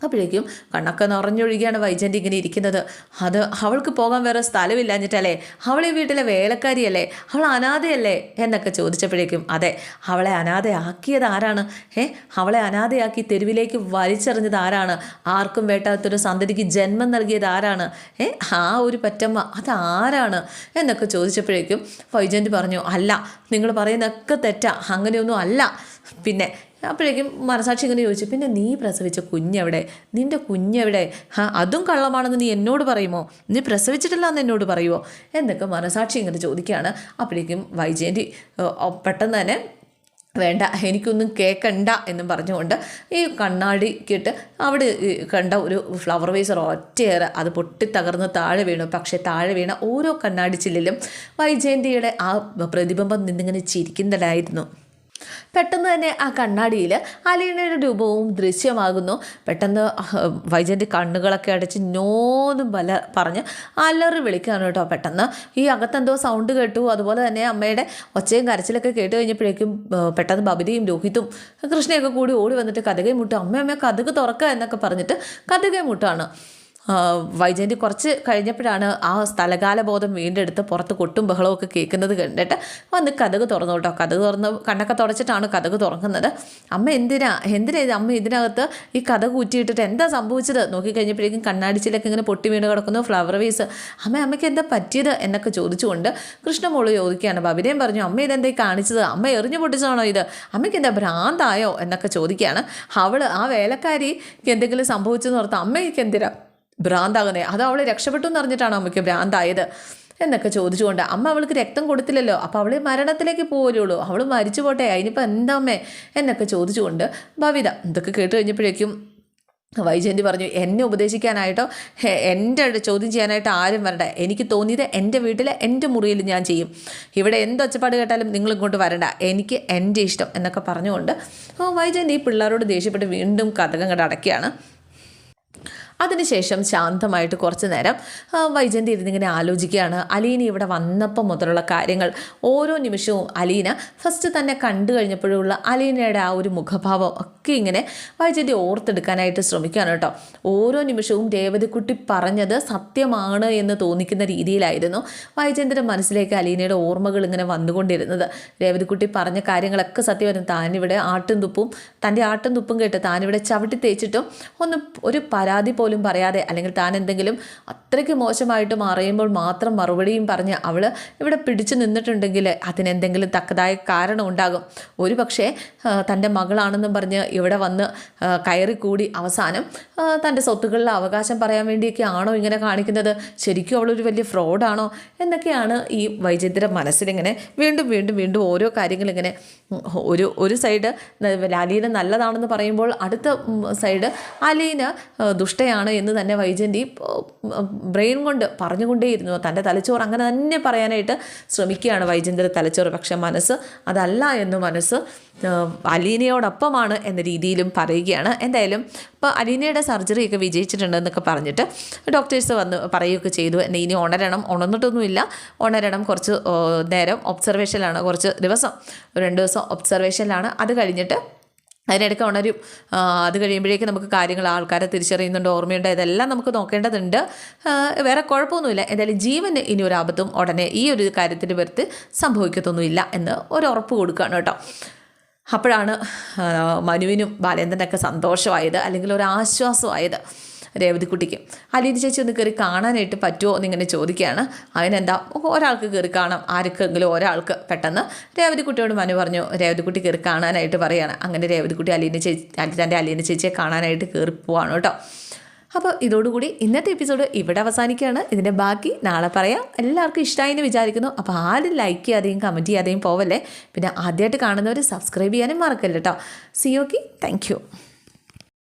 അപ്പോഴേക്കും കണ്ണൊക്കെ നിറഞ്ഞൊഴുകിയാണ് വൈജന്റ് ഇങ്ങനെ ഇരിക്കുന്നത്. അത് അവൾക്ക് പോകാൻ വേറെ സ്ഥലമില്ലാഞ്ഞിട്ടല്ലേ? അവൾ ഈ വീട്ടിലെ വേലക്കാരിയല്ലേ? അവൾ അനാഥയല്ലേ? എന്നൊക്കെ ചോദിച്ചപ്പോഴേക്കും അതെ അവളെ അനാഥയാക്കിയത് ആരാണ്? ഏ അവളെ അനാഥയാക്കി തെരുവിലേക്ക് വലിച്ചെറിഞ്ഞത് ആരാണ്? ആർക്കും വേട്ടാത്തൊരു സന്തതിക്ക് ജന്മം നൽകിയത് ആരാണ്? ഏ ആ ഒരു പറ്റമ്മ അത് ആരാണ്? എന്നൊക്കെ ചോദിച്ചപ്പോഴേക്കും വൈജന്റ് പറഞ്ഞു അല്ല നിങ്ങൾ പറയുന്നതൊക്കെ തെറ്റാ അങ്ങനെയൊന്നും അല്ല. പിന്നെ അപ്പോഴേക്കും മനസാക്ഷി ഇങ്ങനെ ചോദിച്ചു പിന്നെ നീ പ്രസവിച്ച കുഞ്ഞെവിടെ? നിന്റെ കുഞ്ഞെവിടെ? ഹാ അതും കള്ളമാണെന്ന് നീ എന്നോട് പറയുമോ? നീ പ്രസവിച്ചിട്ടില്ല എന്ന് എന്നോട് പറയുമോ എന്നൊക്കെ മനസാക്ഷി ഇങ്ങനെ ചോദിക്കുകയാണ്. അപ്പോഴേക്കും വൈജയന്തി പെട്ടെന്ന് തന്നെ വേണ്ട എനിക്കൊന്നും കേൾക്കണ്ട എന്നും പറഞ്ഞുകൊണ്ട് ഈ കണ്ണാടിക്കിട്ട് അവിടെ കണ്ട ഒരു ഫ്ലവർ വേസർ ഒറ്റയേറെ അത് പൊട്ടിത്തകർന്ന് താഴെ വീണു. പക്ഷേ താഴെ വീണ ഓരോ കണ്ണാടി ചില്ലിലും വൈജയന്തിയുടെ ആ പ്രതിബിംബം നിന്നിങ്ങനെ ചിരിക്കുന്നതായിരുന്നു. പെട്ടെന്ന് തന്നെ ആ കണ്ണാടിയിൽ അലീനയുടെ രൂപവും ദൃശ്യമാകുന്നു. പെട്ടെന്ന് വൈജന്റെ കണ്ണുകളൊക്കെ അടച്ച് നോന്നും പല പറഞ്ഞ് അലറി വിളിക്കുകയാണ് കേട്ടോ പെട്ടെന്ന്. ഈ അകത്തെന്തോ സൗണ്ട് കേട്ടു. അതുപോലെ തന്നെ അമ്മയുടെ ഒച്ചയും കരച്ചിലൊക്കെ കേട്ട് കഴിഞ്ഞപ്പോഴേക്കും പെട്ടെന്ന് ബബിതയും രോഹിത്തും കൃഷ്ണയൊക്കെ കൂടി ഓടി വന്നിട്ട് കഥകയും മുട്ടും. അമ്മ അമ്മ കഥക് തുറക്കുക എന്നൊക്കെ പറഞ്ഞിട്ട് കഥകയും മുട്ടാണ്. വൈജയന്തി കുറച്ച് കഴിഞ്ഞപ്പോഴാണ് ആ സ്ഥലകാല ബോധം വീണ്ടെടുത്ത് പുറത്ത് കൊട്ടും ബഹളവും ഒക്കെ കേൾക്കുന്നത് കണ്ടിട്ട് വന്ന് കഥക് തുറന്നു കേട്ടോ. കഥക് തുറന്ന് കണ്ണൊക്കെ തുടച്ചിട്ടാണ് കഥക് തുറക്കുന്നത്. അമ്മ എന്തിനാ? എന്തിനാ ഇത്? അമ്മ ഇതിനകത്ത് ഈ കഥ കൂറ്റിയിട്ടിട്ട് എന്താ സംഭവിച്ചത്? നോക്കിക്കഴിഞ്ഞപ്പോഴേക്കും കണ്ണാടിച്ചിലൊക്കെ ഇങ്ങനെ പൊട്ടി വീണ് കിടക്കുന്നു ഫ്ലവർ വേസ് അമ്മ അമ്മയ്ക്ക് എന്താ പറ്റിയത്? എന്നൊക്കെ ചോദിച്ചുകൊണ്ട് കൃഷ്ണമോൾ ചോദിക്കുകയാണ്. ബബിതയും പറഞ്ഞു അമ്മ ഇതെന്തേ കാണിച്ചത്? അമ്മ എറിഞ്ഞു പൊട്ടിച്ചതാണോ ഇത്? അമ്മയ്ക്ക് എന്താ ഭ്രാന്തായോ? എന്നൊക്കെ ചോദിക്കുകയാണ്. അവൾ ആ വേലക്കാരിക്ക് എന്തെങ്കിലും സംഭവിച്ചെന്ന് ഓർത്ത് അമ്മയ്ക്ക് എന്തിനാ? ഭ്രാന്താകുന്നേ. അത് അവൾ രക്ഷപ്പെട്ടു എന്ന് അറിഞ്ഞിട്ടാണോ അമ്മയ്ക്ക് ഭ്രാന്തായത്. എന്നൊക്കെ ചോദിച്ചുകൊണ്ട് അമ്മ അവൾക്ക് രക്തം കൊടുത്തില്ലല്ലോ. അപ്പോൾ അവൾ മരണത്തിലേക്ക് പോരുള്ളൂ അവൾ മരിച്ചു പോട്ടെ. അതിനിപ്പോൾ എന്താ അമ്മേ എന്നൊക്കെ ചോദിച്ചുകൊണ്ട് ഭവിത ഇതൊക്കെ കേട്ട് കഴിഞ്ഞപ്പോഴേക്കും വൈജയന്തി പറഞ്ഞു എന്നെ ഉപദേശിക്കാനായിട്ടോ? എന്റെ ചോദ്യം ചെയ്യാനായിട്ട് ആരും വരണ്ട. എനിക്ക് തോന്നിയത് എന്റെ വീട്ടിലെ എന്റെ മുറിയിൽ ഞാൻ ചെയ്യും. ഇവിടെ എന്ത് ഒച്ചപ്പാട് കേട്ടാലും നിങ്ങൾ ഇങ്ങോട്ട് വരണ്ട. എനിക്ക് എന്റെ ഇഷ്ടം. എന്നൊക്കെ പറഞ്ഞുകൊണ്ട് വൈജയന്തി ഈ പിള്ളേരോട് ദേഷ്യപ്പെട്ട് വീണ്ടും കഥകം കണ്ട് അതിനുശേഷം ശാന്തമായിട്ട് കുറച്ച് നേരം വൈജയന്തി ഇരുന്നിങ്ങനെ ആലോചിക്കുകയാണ്. അലീന ഇവിടെ വന്നപ്പോൾ മുതലുള്ള കാര്യങ്ങൾ. ഓരോ നിമിഷവും അലീന ഫസ്റ്റ് തന്നെ കണ്ടു കഴിഞ്ഞപ്പോഴുള്ള അലീനയുടെ ആ ഒരു മുഖഭാവം ഒക്കെ ഇങ്ങനെ വൈജയന്തി ഓർത്തെടുക്കാനായിട്ട് ശ്രമിക്കുകയാണ് കേട്ടോ. ഓരോ നിമിഷവും രേവതിക്കുട്ടി പറഞ്ഞത് സത്യമാണ് എന്ന് തോന്നിക്കുന്ന രീതിയിലായിരുന്നു വൈജയന്തിന്റെ മനസ്സിലേക്ക് അലീനയുടെ ഓർമ്മകൾ ഇങ്ങനെ വന്നുകൊണ്ടിരുന്നത്. രേവതിക്കുട്ടി പറഞ്ഞ കാര്യങ്ങളൊക്കെ സത്യമായിരുന്നു താനിവിടെ ആട്ടും തുപ്പും തന്റെ ആട്ടും തുപ്പും കേട്ട് താനിവിടെ ചവിട്ടി തേച്ചിട്ടും ഒന്ന് ഒരു പരാതി പോലും പറയാതെ അല്ലെങ്കിൽ താൻ എന്തെങ്കിലും അത്രയ്ക്ക് മോശമായിട്ട് മാറിയുമ്പോൾ മാത്രം മറുപടിയും പറഞ്ഞ് അവൾ ഇവിടെ പിടിച്ചു നിന്നിട്ടുണ്ടെങ്കിൽ അതിനെന്തെങ്കിലും തക്കതായ കാരണം ഉണ്ടാകും. ഒരു പക്ഷേ തന്റെ മകളാണെന്നും പറഞ്ഞ് ഇവിടെ വന്ന് കയറി കയറിക്കൂടി അവസാനം തന്റെ സ്വത്തുക്കളിലെ അവകാശം പറയാൻ വേണ്ടിയൊക്കെ ആണോ ഇങ്ങനെ കാണിക്കുന്നത്? ശരിക്കും അവളൊരു വലിയ ഫ്രോഡാണോ? എന്നൊക്കെയാണ് ഈ വൈചിത്ര മനസ്സിലിങ്ങനെ വീണ്ടും വീണ്ടും വീണ്ടും ഓരോ കാര്യങ്ങളിങ്ങനെ ഒരു ഒരു സൈഡ് ലാലീന നല്ലതാണെന്ന് പറയുമ്പോൾ അടുത്ത സൈഡ് അലീന ആ, ദുഷ്ടയാണ് എന്ന് തന്നെ വൈജന്തി ബ്രെയിൻ കൊണ്ട് പറഞ്ഞുകൊണ്ടേയിരുന്നു. തന്റെ തലച്ചോറ് അങ്ങനെ തന്നെ പറയാനായിട്ട് ശ്രമിക്കുകയാണ് വൈജന്തിയുടെ തലച്ചോറ്. പക്ഷെ മനസ്സ് അതല്ല എന്ന് മനസ്സ് അലീനയോടൊപ്പമാണ് എന്ന രീതിയിലും പറയുകയാണ്. എന്തായാലും ഇപ്പോൾ അലീനയുടെ സർജറിയൊക്കെ വിജയിച്ചിട്ടുണ്ടെന്നൊക്കെ പറഞ്ഞിട്ട് ഡോക്ടേഴ്സ് വന്ന് പറയുകയൊക്കെ ചെയ്തു. എന്നെ ഇനി ഉണരണം ഉണർന്നിട്ടൊന്നുമില്ല. ഉണരണം കുറച്ച് നേരം ഒബ്സർവേഷനിലാണ് കുറച്ച് ദിവസം രണ്ട് ദിവസം ഒബ്സർവേഷനിലാണ് അത് കഴിഞ്ഞിട്ട് അതിനിടയ്ക്ക് ഉണരും. അത് കഴിയുമ്പോഴേക്കും നമുക്ക് കാര്യങ്ങൾ ആൾക്കാരെ തിരിച്ചറിയുന്നുണ്ട് ഓർമ്മയുണ്ട്. ഇതെല്ലാം നമുക്ക് നോക്കേണ്ടതുണ്ട്. വേറെ കുഴപ്പമൊന്നുമില്ല. എന്തായാലും ജീവന് ഇനി ഒരു ആപത്തും ഉടനെ ഈ ഒരു കാര്യത്തിന് പുറത്ത് സംഭവിക്കത്തൊന്നുമില്ല എന്ന് ഒരു ഉറപ്പ് കൊടുക്കുകയാണ് കേട്ടോ. അപ്പോഴാണ് മനുവിനും ബാലേന്ദ്രനൊക്കെ സന്തോഷമായത് അല്ലെങ്കിൽ ഒരു ആശ്വാസമായത്. രേവതിക്കുട്ടിക്ക് അലീന ചേച്ചി ഒന്ന് കയറി കാണാനായിട്ട് പറ്റുമോ എന്നിങ്ങനെ ചോദിക്കുകയാണ്. അതിനെന്താ? ഒരാൾക്ക് കയറി കാണാം. ആർക്കെങ്കിലും ഒരാൾക്ക് പെട്ടെന്ന്. രേവതിക്കുട്ടിയോട് മനു പറഞ്ഞു രേവതിക്കുട്ടി കയറി കാണാനായിട്ട് പറയുകയാണ് അങ്ങനെ രേവതിക്കുട്ടി അലീന ചേച്ചി തന്റെ അലീന ചേച്ചിയെ കാണാനായിട്ട് കയറി പോവാണ് കേട്ടോ. അപ്പോൾ ഇതോടുകൂടി ഇന്നത്തെ എപ്പിസോഡ് ഇവിടെ അവസാനിക്കുകയാണ്. ഇതിന്റെ ബാക്കി നാളെ പറയാം. എല്ലാവർക്കും ഇഷ്ടമായി എന്ന് വിചാരിക്കുന്നു. അപ്പോൾ ആരും ലൈക്ക് ചെയ്യാതെയും കമന്റ് ചെയ്യാതെയും പോവല്ലേ. പിന്നെ ആദ്യമായിട്ട് കാണുന്നവർ സബ്സ്ക്രൈബ് ചെയ്യാനും മറക്കല്ല കേട്ടോ. Okay thank